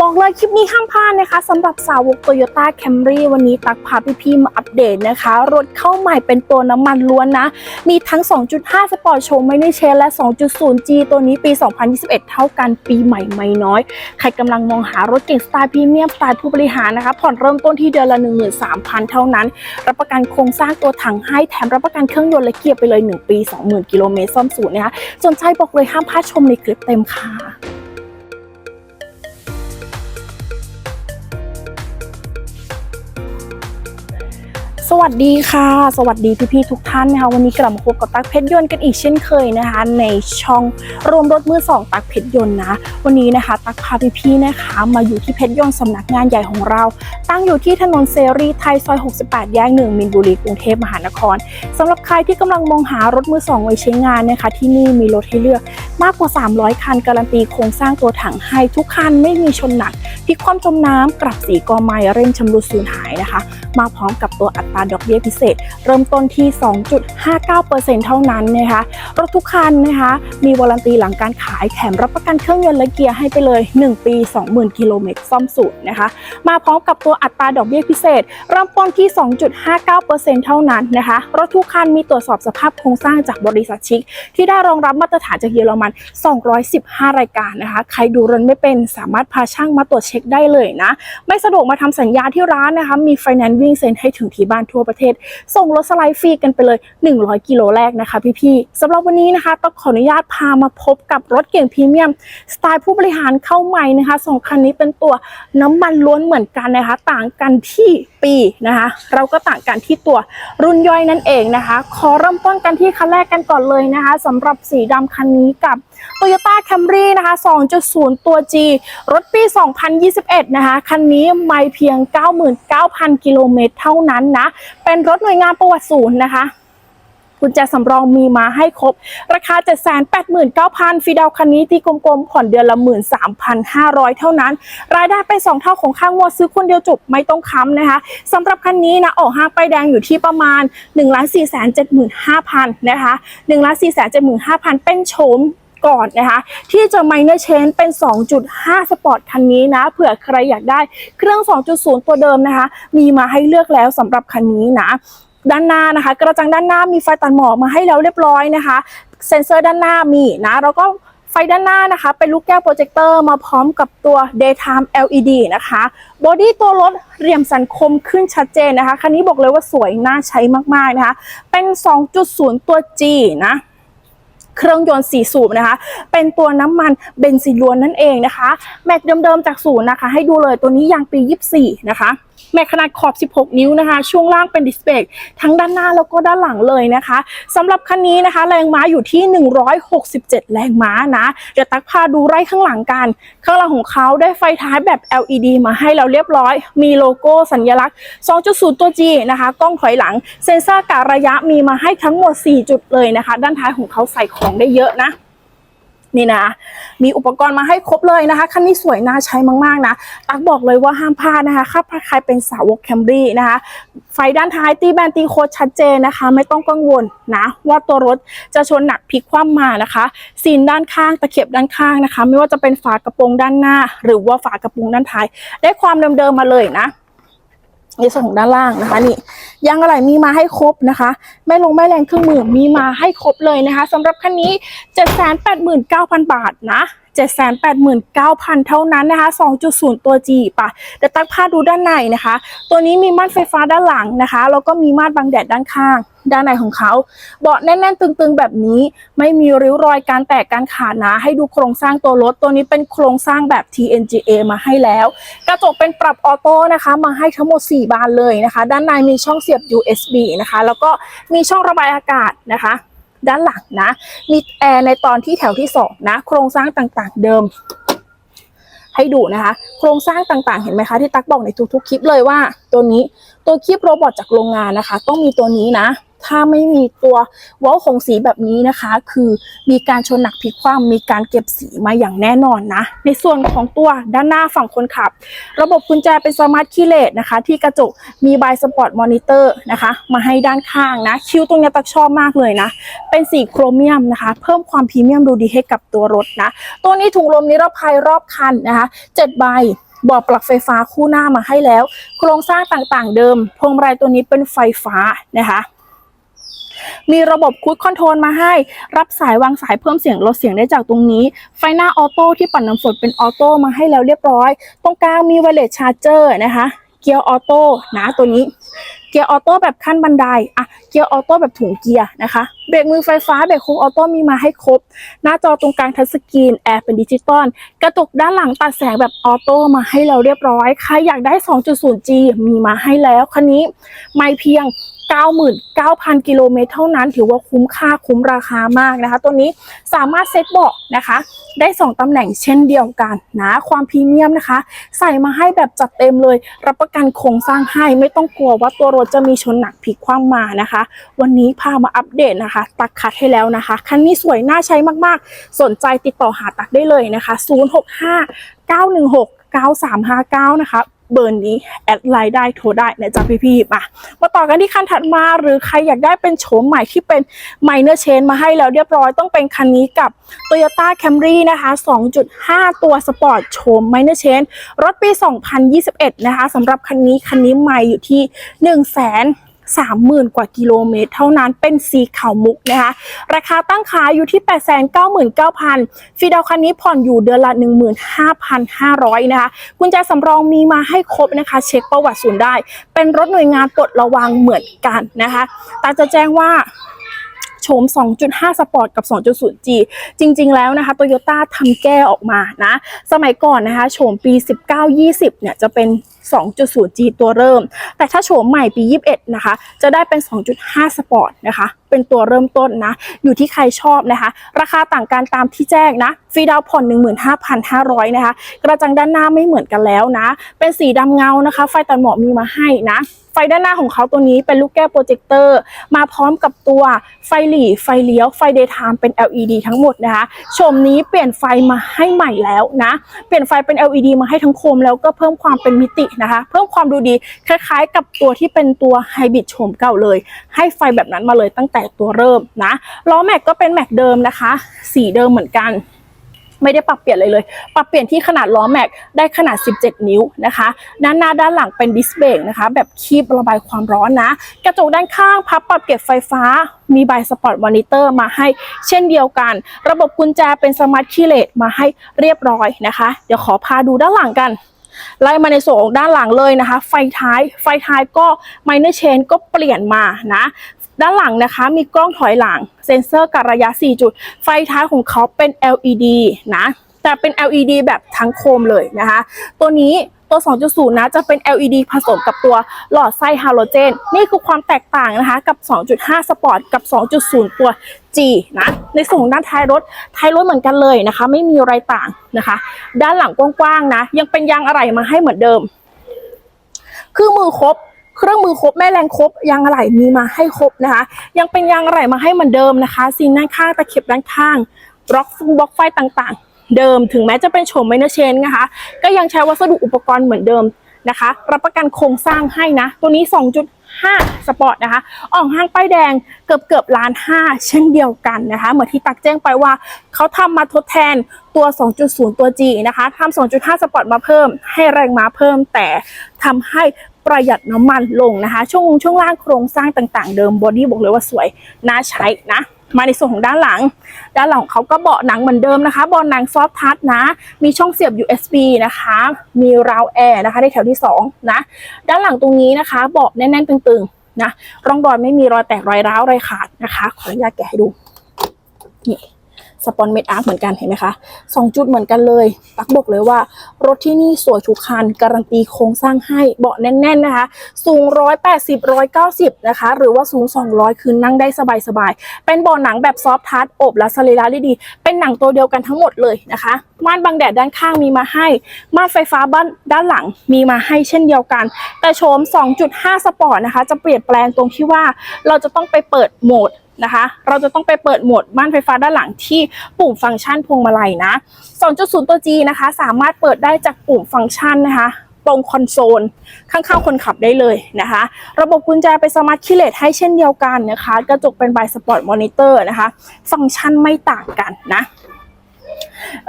บอกเลยคลิปนี้ห้ามพลาดนะคะสำหรับสาวก Toyota Camry วันนี้ตักพาพี่ๆมาอัปเดตนะคะ รถเข้าใหม่เป็นตัวน้ำมันล้วนนะ มีทั้ง 2.5สปอร์ตโชว์ไม่ได้เชนและ 2.0G ตัวนี้ปี 2021 เท่ากันปีใหม่ไม่น้อย ใครกำลังมองหารถเก่งสไตล์พรีเมียมสไตล์ผู้บริหารนะคะ ผ่อนเริ่มต้นที่เดือนละ 13,000 เท่านั้น รับประกันโครงสร้างตัวถังให้แถมรับประกันเครื่องยนต์และเกียร์ไปเลย 1 ปี 20,000 กิโลเมตรซ่อมศูนย์นะคะสนใจบอกเลยห้ามพลาดชมในคลิปเต็มค่ะ สวัสดีค่ะ สวัสดีพี่ๆทุกท่านนะคะวันนี้กลับมาพบกับตักเพชรยนต์กันอีกเช่นเคยนะคะ ในช่องรวมรถมือสองตักเพชรยนต์นะ วันนี้นะคะ ตักพาพี่ๆนะคะ มาอยู่ที่เพชรยนต์สำนักงานใหญ่ของเรา ตั้งอยู่ที่ถนนเสรีไทยซอย 68 แยกหนึ่งมินบุรีกรุงเทพมหานครสำหรับใครที่กำลังมองหารถมือสองไว้ใช้งานนะคะ ที่นี่มีรถให้เลือกมากกว่า 300 คันการันตีโครงสร้างตัวถังให้ทุกคันไม่มีชนหนักพลิกความจมน้ำกลับสีกอไม้เร่งชำรุดสูญหายนะคะ มาพร้อมกับตัวอัตราดอกเบี้ยพิเศษ เริ่มต้นที่ 2.59%เท่านั้นนะคะรถทุกคันนะคะมีวารันตีหลังการขายแถมรับประกันเครื่องยนต์และเกียร์ให้ไปเลย 1 ปี 20,000 กิโลเมตรซ่อมสูตรนะคะมาพร้อมกับตัวอัตราดอกเบี้ยพิเศษ เริ่มต้นที่ 2.59%เท่านั้นนะคะรถทุกคันมีตรวจสอบสภาพโครงสร้างจากบริษัทชิคที่ได้รองรับมาตรฐานจากเยอรมัน 215 รายการนะคะ ใครดูรถไม่เป็นสามารถพาช่างมาตรวจเช็คได้เลยนะ ไม่สะดวกมาทำสัญญาที่ร้านนะคะ มีไฟแนนซ์วิ่งเซ็นให้ถึงที่บ้านทั่วประเทศ ส่งรถสไลด์ฟรีกันไปเลย 100 กิโลแรกนะคะพี่ๆสำหรับวันนี้นะคะต้องขออนุญาตพามาพบกับรถเก่งพรีเมียม สไตล์ผู้บริหารเข้าใหม่นะคะสองคันนี้เป็นตัวน้ำมันล้วนเหมือนกันนะคะ ต่างกันที่ปีนะคะ เราก็ต่างกันที่ตัวรุ่นย่อยนั่นเองนะคะ ขอเริ่มต้นกันที่คันแรกกันก่อนเลยนะคะสำหรับสีดำคันนี้กับ Toyota Camry นะคะ 2.0 ตัว G รถปี 2021 นะคะ คันนี้ไม่เพียง 99,000 กิโลเมตรเท่านั้นนะ เป็นรถหน่วยงานประวัติศูนย์นะคะกุญแจสำรองมีมาให้ครบ ราคา 789,000 ฟีดาวคันนี้ที่กลมๆ ผ่อนเดือนละ 13,500 เท่านั้น รายได้ไป2เท่าของค่างวดซื้อคนเดียวจบไม่ต้องค้ำนะคะสำหรับคันนี้นะ ออกห้างไปแดงอยู่ที่ประมาณ 1 4 7 5 0 0 0 นะคะ 1 4 7 5 0 0 0 เป็นโฉม ก่อนนะคะ ที่จะ minor change เป็น 2.5 สปอร์ตคันนี้นะ เผื่อใครอยากได้เครื่อง 2.0 ตัวเดิมนะคะ มีมาให้เลือกแล้วสำหรับคันนี้นะ ด้านหน้านะคะ กระจังด้านหน้ามีไฟตัดหมอกมาให้แล้วเรียบร้อยนะคะ เซ็นเซอร์ด้านหน้ามีนะ แล้วก็ไฟด้านหน้านะคะ เป็นลูกแก้วโปรเจคเตอร์มาพร้อมกับตัว daytime LED นะคะบอดี้ตัวรถเรียมสันคมขึ้นชัดเจนนะคะ คันนี้บอกเลยว่าสวยน่าใช้มากๆนะคะ เป็น 2.0 ตัว G นะ เครื่องยนต์สี่สูบนะคะ เป็นตัวน้ำมันเบนซินล้วนนั่นเองนะคะ แม็กเดิมๆจากศูนย์นะคะ ให้ดูเลยตัวนี้ยางปี 24 นะคะ แม็กขนาดขอบ 16 นิ้วนะคะ ช่วงล่างเป็นดิสเบรกทั้งด้านหน้าแล้วก็ด้านหลังเลยนะคะสำหรับคันนี้นะคะ แรงม้าอยู่ที่ 167 แรงม้านะเดี๋ยวตักพาดูไร่ข้างหลังกัน ข้างหลังของเขาได้ไฟท้ายแบบ LED มาให้เราเรียบร้อย มีโลโก้สัญลักษณ์ 2.0 ตัว G นะคะ กล้องถอยหลัง เซ็นเซอร์การระยะมีมาให้ทั้งหมด 4 จุดเลยนะคะ ด้านท้ายของเขาใส่ของได้เยอะนะ นี่นะ มีอุปกรณ์มาให้ครบเลยนะคะ คันนี้สวยน่าใช้มาก ๆ นะตักบอกเลยว่าห้ามพลาดนะคะถ้าใครเป็นสาวกแคมรี่นะคะ ไฟด้านท้ายตีแบนตีโคดชัดเจนนะคะ ไม่ต้องกังวลนะ ว่าตัวรถจะชนหนักพลิกคว่ำมานะคะซีนด้านข้างตะเข็บด้านข้างนะคะ ไม่ว่าจะเป็นฝากระโปรงด้านหน้า หรือว่าฝากระโปรงด้านท้าย ได้ความเดิมๆมาเลยนะ ในส่วนของด้านล่างนะคะนี่ยางอะไรมีมาให้ครบนะคะ ไม่ลงไม่แรงเครื่องมือมีมาให้ครบเลยนะคะสำหรับคันนี้ 789,000 บาทนะ 789,000 เท่านั้นนะคะ 2.0 ตัว G ป่ะเดี๋ยวตักพาดูด้านในนะคะ ตัวนี้มีม่านไฟฟ้าด้านหลังนะคะ แล้วก็มีม่านบังแดดด้านข้าง ด้านในของเขา เบาะแน่นๆ ตึงๆ แบบนี้ ไม่มีริ้วรอยการแตกการขาดนะ ให้ดูโครงสร้างตัวรถ ตัวนี้เป็นโครงสร้างแบบ TNGA มาให้แล้ว กระจกเป็นปรับออโต้นะคะ มาให้ทั้งหมด 4 บานเลยนะคะ ด้านในมีช่องเสียบ USB นะคะ แล้วก็มีช่องระบายอากาศนะคะ ด้านหลังนะ มีแอร์ในตอนที่แถวที่2นะ โครงสร้างต่างๆเดิม ให้ดูนะคะ โครงสร้างต่างๆ เห็นไหมคะที่ตักบอกในทุกๆคลิปเลยว่า ตัวนี้ตัวคลิปโรบอทจากโรงงานนะคะ ต้องมีตัวนี้นะ ถ้าไม่มีตัวเว้าของสีแบบนี้นะคะ คือมีการชนหนักพลิกคว่ำมีการเก็บสีมาอย่างแน่นอนนะ ในส่วนของตัวด้านหน้าฝั่งคนขับ ระบบกุญแจเป็นสมาร์ทคีย์เลสนะคะ ที่กระจกมีบายสปอร์ตมอนิเตอร์นะคะ มาให้ด้านข้างนะ คิ้วตรงนี้ตักชอบมากเลยนะ เป็นสีโครเมียมนะคะ เพิ่มความพรีเมียมดูดีให้กับตัวรถนะ ตัวนี้ถุงลมนิรภัยรอบคันนะคะ7ใบบอกปลั๊กไฟฟ้าคู่หน้ามาให้แล้ว โครงสร้างต่างๆเดิม พวงมาลัยตัวนี้เป็นไฟฟ้านะคะ มีระบบคูดคอนโทรลมาให้ รับสายวางสายเพิ่มเสียงลดเสียงได้จากตรงนี้ ไฟหน้าออโต้ที่ปั่นน้ำฝนเป็นออโต้มาให้แล้วเรียบร้อย ตรงกลางมีไวเลสชาร์เจอร์นะคะ เกียร์ออโต้นะตัวนี้ เกียร์ออโต้แบบขั้นบันไดอะ เกียร์ออโต้แบบถุงเกียร์นะคะ เบรกมือไฟฟ้าเบรกโค้งออโต้มีมาให้ครบ หน้าจอตรงกลางทัชสกรีนแอร์เป็นดิจิตอลกระจกด้านหลังตัดแสงแบบออโต้มาให้เราเรียบร้อยใครอยากได้ 2.0G มีมาให้แล้วคันนี้ไม่เพียง99,000 กิโลเมตรเท่านั้น ถือว่าคุ้มค่าคุ้มราคามากนะคะ ตัวนี้สามารถเซ็ตเบาะนะคะ ได้ 2 ตำแหน่งเช่นเดียวกันนะความพรีเมียมนะคะ ใส่มาให้แบบจัดเต็มเลย รับประกันโครงสร้างให้ไม่ต้องกลัวว่าตัวรถจะมีชนหนักพลิกคว่ำมานะคะวันนี้พามาอัปเดตนะคะ ตักคัดให้แล้วนะคะคันนี้สวยน่าใช้มากๆ สนใจติดต่อหาตักได้เลยนะคะ 065 916 9359 นะคะเบอร์นี้แอดไลน์ได้โทรได้นะจ๊ะพี่ๆมามาต่อกันที่คันถัดมาหรือใครอยากได้เป็นโฉมใหม่ที่เป็นไมเนอร์เชนมาให้แล้วเรียบร้อยต้องเป็นคันนี้กับ Toyota Camry นะคะ 2.5 ตัวสปอร์ตโฉมไมเนอร์เชนรถปี 2021 นะคะสำหรับคันนี้คันนี้ใหม่อยู่ที่ 1 0 0 0 0 30,000 กว่ากิโลเมตร เท่านั้นเป็นสีขาวมุกนะคะ ราคาตั้งขายอยู่ที่ 899,000ฟีดาวน์คันนี้ผ่อนอยู่เดือนละ 15,500 นะคะกุญแจสำรองมีมาให้ครบนะคะ เช็คประวัติศูนย์ได้ เป็นรถหน่วยงานปลดระวังเหมือนกันนะคะต่จะแจ้งว่าโฉม 2.5 สปอร์ตกับ 2.0G จริง ๆ แล้วนะคะโตโยต้าทำแก้ออกมานะ สมัยก่อนนะคะ โฉมปี 19-20 เนี่ยจะเป็น 2.0G ตัวเริ่ม แต่ถ้าโฉมใหม่ปี 21 นะคะ จะได้เป็น 2.5 สปอร์ตนะคะ เป็นตัวเริ่มต้นนะ อยู่ที่ใครชอบนะคะ ราคาต่างกันตามที่แจ้งนะ ฟรีดาวน์ผ่อน 15,500 นะคะ กระจังด้านหน้าไม่เหมือนกันแล้วนะ เป็นสีดำเงานะคะ ไฟตัดหมอกมีมาให้นะไฟด้านหน้าของเขาตัวนี้เป็นลูกแก้วโปรเจคเตอร์ มาพร้อมกับตัวไฟหลีไฟเลี้ยว ไฟเดย์ไทม์เป็น LED ทั้งหมดนะคะ ชมนี้เปลี่ยนไฟมาให้ใหม่แล้วนะ เปลี่ยนไฟเป็น LED มาให้ทั้งโคมแล้วก็เพิ่มความเป็นมิตินะคะ เพิ่มความดูดีคล้ายๆ กับตัวที่เป็นตัวไฮบริดโฉมเก่าเลย ให้ไฟแบบนั้นมาเลยตั้งแต่ตัวเริ่มนะล้อแม็กก็เป็นแม็กเดิมนะคะ สีเดิมเหมือนกัน ไม่ได้ปรับเปลี่ยนอะไรเลย ปรับเปลี่ยนที่ขนาดล้อแม็กได้ขนาด 17 นิ้วนะคะด้านหน้าด้านหลังเป็นดิสเบรกนะคะ แบบคีบระบายความร้อนนะ กระจกด้านข้างพับปรับเก็บไฟฟ้า มีบายสปอร์ตมอนิเตอร์มาให้เช่นเดียวกัน ระบบกุญแจเป็นสมาร์ทคีย์เลสมาให้เรียบร้อยนะคะ เดี๋ยวขอพาดูด้านหลังกันไล่มาในส่วนของด้านหลังเลยนะคะ ไฟท้ายไฟท้ายก็ไมเนอร์เชนก็เปลี่ยนมานะ ด้านหลังนะคะมีกล้องถอยหลัง เซ็นเซอร์กับระยะ 4 จุด ไฟท้ายของเขาเป็น LED นะ แต่เป็น LED แบบทั้งโคมเลยนะคะ ตัวนี้ตัว 2.0 นะ จะเป็น LED ผสมกับตัวหลอดไส้ฮาโลเจน นี่คือความแตกต่างนะคะ กับ 2.5สปอร์ตกับ 2.0 ตัว G นะ ในส่วนด้านท้ายรถ ท้ายรถเหมือนกันเลยนะคะ ไม่มีอะไรต่างนะคะ ด้านหลังกว้างๆนะ ยังเป็นยางอะไหล่มาให้เหมือนเดิม คือมือครบ เครื่องมือครบแม่แรงครบยางอะไหล่มีมาให้ครบนะคะ ยังเป็นยางอะไหล่มาให้เหมือนเดิมนะคะซีนด้านข้างตะเข็บด้านข้างบล็อกฟงบล็อกไฟต่างๆ เดิมถึงแม้จะเป็นโฉมไมเนอร์เชนนะคะ ก็ยังใช้วัสดุอุปกรณ์เหมือนเดิมนะคะ รับประกันโครงสร้างให้นะ ตัวนี้ 2.5 สปอร์ตนะคะอ่อกห้างป้ายแดงเกือบเกือบล้านห้าเช่นเดียวกันนะคะ เหมือนที่ตักแจ้งไปว่าเขาทำมาทดแทนตัว 2.0 ตัว G นะคะทำ2.5 สปอร์ตมาเพิ่ม ให้แรงม้าเพิ่มแต่ทำให้ ประหยัดน้ำมันลงนะคะ ช่วงช่วงล่างโครงสร้างต่างๆ เดิมบอดี้บอกเลยว่าสวยน่าใช้นะ มาในส่วนของด้านหลัง ด้านหลังเขาก็เบาะหนังเหมือนเดิมนะคะเบาะหนังซอฟทัชนะ มีช่องเสียบ USB นะคะ มีราวแอร์นะคะในแถวที่สองนะด้านหลังตรงนี้นะคะเบาะแน่นๆตึงๆนะร่องรอยไม่มีรอยแตกรอยร้าวรอยขาดนะคะ ขออนุญาตแกะให้ดูนี่ สปอนเม็ดอาร์คเหมือนกันเห็นไหมคะสองจุดเหมือนกันเลยตักบอกเลยว่า รถที่นี่สวยทุกคันการันตีโครงสร้างให้เบาะแน่น ๆนะคะ สูง 180 190 นะคะ หรือว่าสูง 200 คือนั่งได้สบายๆ เป็นเบาะหนังแบบซอฟท์ทัชอบและสรีระได้ดี เป็นหนังตัวเดียวกันทั้งหมดเลยนะคะม่านบังแดดด้านข้างมีมาให้ ม่านไฟฟ้าบ้านด้านหลังมีมาให้เช่นเดียวกัน แต่โฉม 2.5 สปอร์ตนะคะ จะเปลี่ยนแปลงตรงที่ว่าเราจะต้องไปเปิดโหมด นะคะ เราจะต้องไปเปิดโหมดม่านไฟฟ้าด้านหลังที่ปุ่มฟังก์ชันพวงมาลัยนะ 2.0 ตัว G นะคะ สามารถเปิดได้จากปุ่มฟังก์ชันนะคะตรงคอนโซล ข้างๆคนขับได้เลยนะคะ ระบบกุญแจเป็นสมาร์ทคีเลสให้เช่นเดียวกันนะคะ กระจกเป็นไบสปอร์ตมอนิเตอร์นะคะ ฟังก์ชันไม่ต่างกันนะ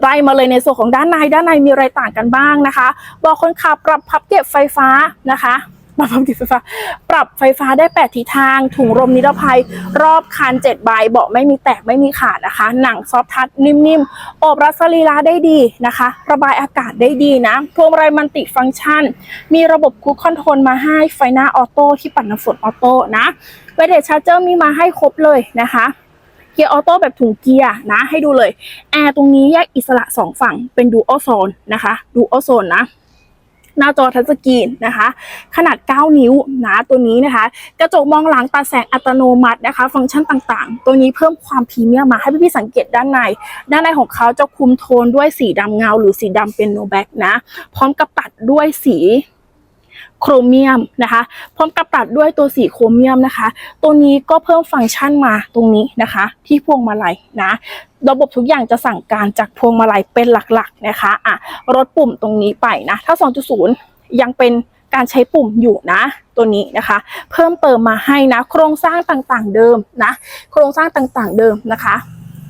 ไล่มาเลยในส่วนของด้านในด้านในมีอะไรต่างกันบ้างนะคะ บอกคนขับปรับพับเก็บไฟฟ้านะคะ ปรับพับเก็บไฟฟ้า ปรับไฟฟ้าได้ 8 ทิศทาง ถุงลมนิรภัย รอบคัน7ใบเบาะไม่มีแตกไม่มีขาดนะคะ หนังซอฟทัชนิ่มๆ อบรัสรีระได้ดีนะคะ ระบายอากาศได้ดีนะ พวงมาลัยมันติฟังก์ชัน มีระบบคูคอนโทรลมาให้ ไฟหน้าออโต้ที่ปัดน้ำฝนออโต้นะเวเดชาร์เจอร์มีมาให้ครบเลยนะคะเกียร์ออโต้แบบถุงเกียร์นะให้ดูเลยแอร์ตรงนี้แยกอิสระ 2 ฝั่งเป็นดูอัลโซนนะคะดูอัลโซนนะ หน้าจอทัชสกรีนนะคะ ขนาด 9 นิ้วนะตัวนี้นะคะ กระจกมองหลังตัดแสงอัตโนมัตินะคะ ฟังก์ชันต่างๆ ตัวนี้เพิ่มความพรีเมียมมาให้พี่ๆสังเกตด้านใน ด้านในของเขาจะคุมโทนด้วยสีดำเงา หรือสีดำเป็นโนแบ็กนะ พร้อมกับตัดด้วยสี โครเมียมนะคะ พร้อมกับตัดด้วยตัวสีโครเมียมนะคะ ตัวนี้ก็เพิ่มฟังก์ชันมาตรงนี้นะคะ ที่พวงมาลัยนะระบบทุกอย่างจะสั่งการจากพวงมาลัยเป็นหลักๆนะคะอะลดปุ่มตรงนี้ไปนะถ้า 2.0 ยังเป็นการใช้ปุ่มอยู่นะ ตัวนี้นะคะ เพิ่มเติมมาให้นะ โครงสร้างต่างๆเดิมนะ โครงสร้างต่างๆเดิมนะคะ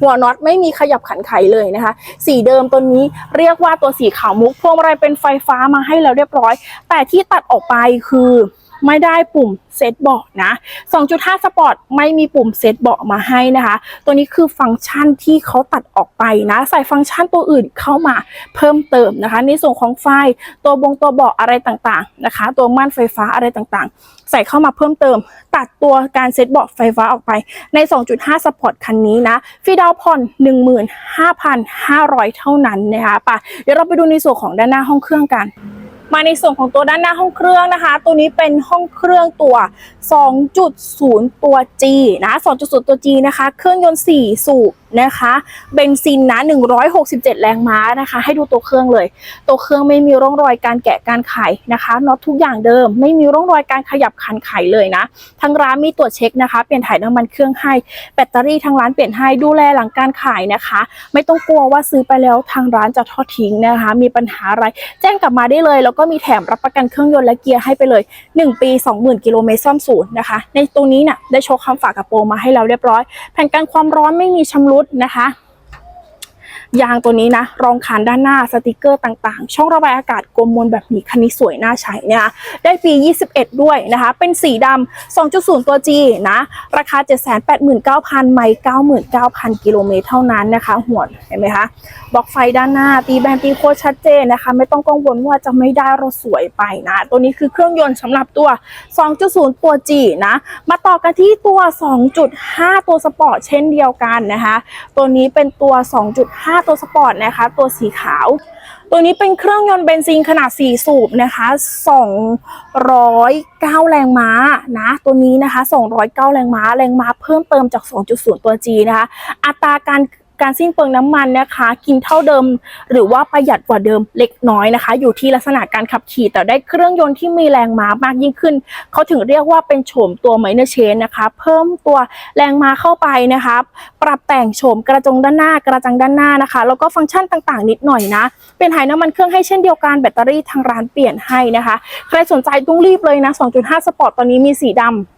หัวน็อตไม่มีขยับขันไขเลยนะคะ สีเดิมตัวนี้เรียกว่าตัวสีขาวมุกพวงมาลัยเป็นไฟฟ้ามาให้แล้วเรียบร้อย แต่ที่ตัดออกไปคือ ไม่ได้ปุ่มเซตเบาะนะ 2.5 สปอร์ตไม่มีปุ่มเซตเบาะมาให้นะคะ ตัวนี้คือฟังก์ชันที่เขาตัดออกไปนะ ใส่ฟังก์ชันตัวอื่นเข้ามาเพิ่มเติมนะคะ ในส่วนของไฟ ตัวบงตัวเบาะอะไรต่างๆนะคะ ตัวม่านไฟฟ้าอะไรต่างๆ ใส่เข้ามาเพิ่มเติม ตัดตัวการเซตเบาะไฟฟ้าออกไป ใน 2.5 สปอร์ตคันนี้นะฟรีดาวน์ผ่อน 15,500 เท่านั้นนะคะปะเดี๋ยวเราไปดูในส่วนของด้านหน้าห้องเครื่องกัน มาในส่วนของตัวด้านหน้าห้องเครื่องนะคะ ตัวนี้เป็นห้องเครื่องตัว 2.0 ตัว G นะ 2.0 ตัว G นะคะ เครื่องยนต์ 4 สูบนะคะเบนซินนะ 167 แรงม้านะคะ ให้ดูตัวเครื่องเลย ตัวเครื่องไม่มีร่องรอยการแกะการไขนะคะน็อตทุกอย่างเดิม ไม่มีร่องรอยการขยับคันไขเลยนะทางร้านมีตรวจเช็คนะคะ เปลี่ยนถ่ายน้ำมันเครื่องให้ แบตเตอรี่ทางร้านเปลี่ยนให้ดูแลหลังการขายนะคะ ไม่ต้องกลัวว่าซื้อไปแล้วทางร้านจะทอดทิ้งนะคะ มีปัญหาอะไรแจ้งกลับมาได้เลยแล้วก็มีแถมรับประกันเครื่องยนต์และเกียร์ให้ไปเลย 1 ปี 20,000 กิโลเมตรซ่อมศูนย์นะคะ ในตรงนี้เนี่ยได้โชว์คำฝากกระโปรงมาให้เราเรียบร้อย แผ่นกันความร้อนไม่มีชำรุดนะคะ ยางตัวนี้นะ รองคานด้านหน้าสติกเกอร์ต่างๆ ช่องระบายอากาศกลมมนแบบนี้คันนี้สวยน่าใช้เนี่ยนะได้ปี 21 ด้วยนะคะ เป็นสีดำ 2.0 ตัว G นะ ราคา 789,000 ไมล์99,000 กิโลเมตรเท่านั้นนะคะ หัวเห็นไหมคะบล็อกไฟด้านหน้า ตีแบนตีโคชัดเจนนะคะ ไม่ต้องกังวลว่าจะไม่ได้รถสวยไปนะ ตัวนี้คือเครื่องยนต์สำหรับตัว 2.0 ตัว G นะ มาต่อกันที่ตัว 2.5 ตัวสปอร์ตเช่นเดียวกันนะคะ ตัวนี้เป็นตัว 2.5ตัวสปอร์ตนะคะ ตัวสีขาว ตัวนี้เป็นเครื่องยนต์เบนซินขนาด 4 สูบนะคะ 209 แรงม้านะ ตัวนี้นะคะ 209 แรงม้า แรงม้าเพิ่มเติมจาก 2.0 ตัว G นะคะ อัตราการ การสิ้นเปลืองน้ำมันนะคะ กินเท่าเดิม หรือว่าประหยัดกว่าเดิมเล็กน้อยนะคะ อยู่ที่ลักษณะการขับขี่แต่ได้เครื่องยนต์ที่มีแรงม้ามากยิ่งขึ้น เขาถึงเรียกว่าเป็นโฉมตัวไมเนอร์เชนนะคะ เพิ่มตัวแรงม้าเข้าไปนะคะปรับแต่งโฉมกระจงด้านหน้ากระจังด้านหน้านะคะ แล้วก็ฟังก์ชันต่างๆ นิดหน่อยนะ เป็นถ่ายน้ำมันเครื่องให้เช่นเดียวกันแบตเตอรี่ทางร้านเปลี่ยนให้นะคะ ใครสนใจต้องรีบเลยนะ 2.5 สปอร์ตตอนนี้มีสีดำ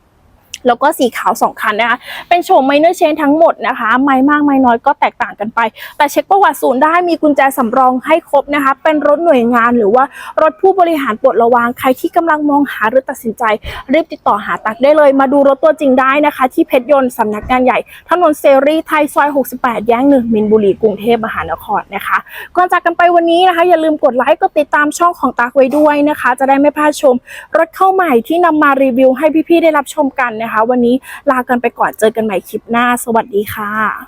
แล้วก็สีขาว 2 คันนะคะ เป็นโฉมไมเนอร์เชนทั้งหมดนะคะ ไม่มากไม่น้อยก็แตกต่างกันไป แต่เช็คประวัติศูนย์ได้มีกุญแจสำรองให้ครบนะคะ เป็นรถหน่วยงานหรือว่ารถผู้บริหารปลดระวางใครที่กำลังมองหาหรือตัดสินใจ รีบติดต่อหาตักได้เลย มาดูรถตัวจริงได้นะคะ ที่เพชรยนต์สำนักงานใหญ่ ถนนเซรีไทยซอย 68 แยกหนึ่งมินบุรีกรุงเทพมหานครนะคะก่อนจากกันไปวันนี้นะคะ อย่าลืมกดไลค์กดติดตามช่องของตักไว้ด้วยนะคะ จะได้ไม่พลาดชม รถเข้าใหม่ที่นำมารีวิวให้พี่ๆได้รับชมกันนะคะ วันนี้ลากันไปก่อนเจอกันใหม่คลิปหน้า สวัสดีค่ะ